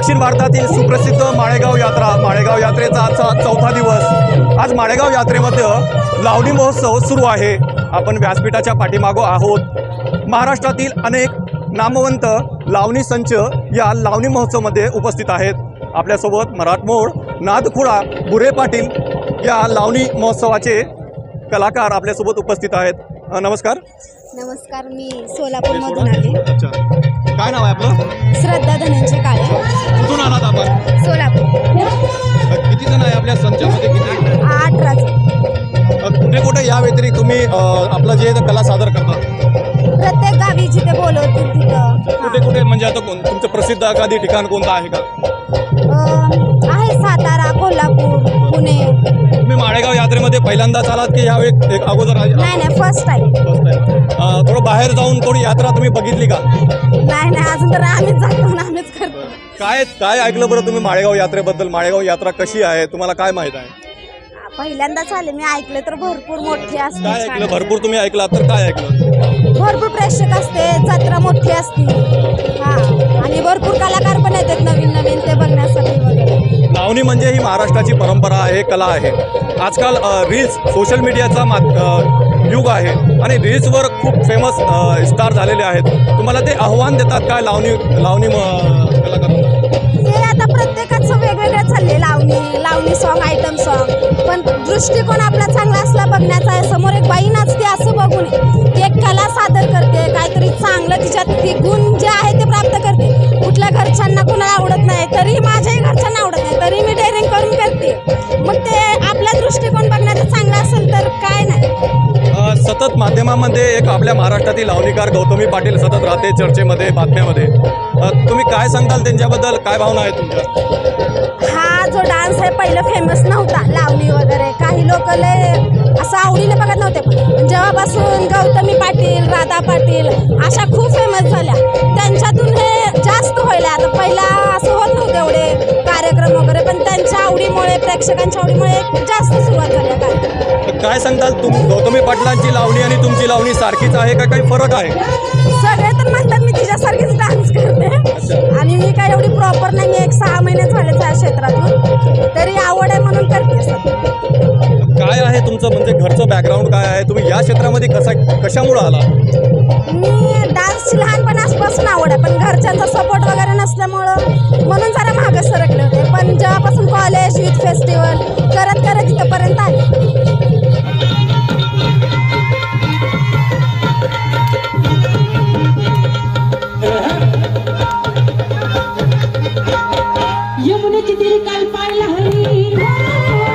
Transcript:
दक्षिण भारतातील सुप्रसिद्ध माळेगाव यात्रा माळेगाव यात्रेचा आजचा चौथा दिवस. आज माळेगाव यात्रेमध्ये लावणी महोत्सव सुरू आहे. आपण व्यासपीठाच्या पाठीमागो आहोत. महाराष्ट्रातील अनेक नामवंत लावणी संच या लावणी महोत्सवमध्ये उपस्थित आहेत. आपल्यासोबत मराठमोळ नादखुळा बुरे पाटील या लावणी महोत्सवाचे कलाकार आपल्यासोबत उपस्थित आहेत. नमस्कार. नमस्कार मी सोलापूरमधून आले. काय नाव आहे आपलं? श्रद्धा धनंजय काळे. व्यतिरिक्त तुम्ही आपलं जे कला सादर करता. प्रत्येक गावी जिथे बोलवतील तिथं कुठे. कुठे म्हणजे आता कोण तुमचं प्रसिद्ध एखादी ठिकाण कोणतं आहे का? अं, आहे सातारा कोल्हापूर पुणे. तुम्ही माळेगाव यात्रेमध्ये पहिल्यांदाच आलात की ह्या एक एक अगोदर आ- नाही नाही फर्स्ट टाईम First time? अ, थोडं बाहेर जाऊन थोडी यात्रा तुम्ही बघितली का? नाही नाही अजून तर आम्हीच जातो ना आम्हीच करतो. काय काय ऐकलं बरं तुम्ही माळेगाव यात्रेबद्दल? माळेगाव यात्रा कशी आहे? तुम्हाला काय माहीत आहे? पहिल्यांदाच आले. मी ऐकलं तर भरपूर मोठी असते काय. ऐकलं? भरपूर तुम्ही ऐकलात तर काय ऐकलं? भरपूर प्रेक्षक असते जत्रा मोठी असते. हा. आणि भरपूर कलाकार पण येतात नवीन नवीन ते बघण्यासाठी वगैरे. लावणी म्हणजे ही महाराष्ट्राची परंपरा आहे कला आहे. आजकाल अ, रील्स सोशल मीडियाचा मा अ, युग आहे. आणि रील्सवर खूप फेमस स्टार झालेले आहेत. तुम्हाला ते आव्हान देतात काय लावणी लावणी म- ते दृष्टिकोन आपला चांगला असला बघण्याचा आहे. समोर एक बाई नाचते असं बघून ती एक कला सादर करते. काहीतरी चांगलं तिच्यात ती गुण जे आहे ते प्राप्त करते. कुठल्या घरच्यांना कुणाला आवडत नाही तरी माझ्याही घरच्यांना आवडत नाही. तरी मी डेअरिंग करून करते. मग ते आपला दृष्टिकोन बघण्याचा चांगला असेल तर काय नाही. सतत माध्यमामध्ये एक आपल्या महाराष्ट्रातील लावणीकार गौतमी पाटील सतत राहते चर्चेमध्ये बातम्यामध्ये. तुम्ही काय सांगताल त्यांच्याबद्दल? काय भावना आहे तुमच्या? हा जो डान्स आहे पहिलं फेमस नव्हता लावणी वगैरे. काही लोक असं आवडीने बघत नव्हते. पण जेव्हापासून गौतमी पाटील राधा पाटील अशा खूप फेमस झाल्या त्यांच्यातून हे जास्त व्हायला. आता पहिला असं होत नव्हतं एवढे कार्यक्रम वगैरे पण त्यांच्या आवडीमुळे प्रेक्षकांच्या आवडीमुळे जास्त सुरुवात झाल्या कार्यक्रम तर काय सांगताल तुम गौतमी पाटलांची लावणी आणि तुमची लावणी सारखीच आहे का? काही फरक आहे? सगळे तर म्हणतात प्रॉपर नाही मी एक सहा महिने झालेच या क्षेत्रातून. तरी आवड आहे म्हणून करते काय आहे तुमचं? म्हणजे घरचं बॅकग्राऊंड काय आहे? तुम्ही या क्षेत्रामध्ये कसा कशामुळं आला? मी डान्सची लहानपणापासून आवड आहे. पण घरच्यांचा सपोर्ट वगैरे नसल्यामुळं म्हणून जरा मागं सरकले होते. पण जेव्हापासून कॉलेज युथ फेस्टिवल करत करत इथंपर्यंत आले. यमुनेची तिरी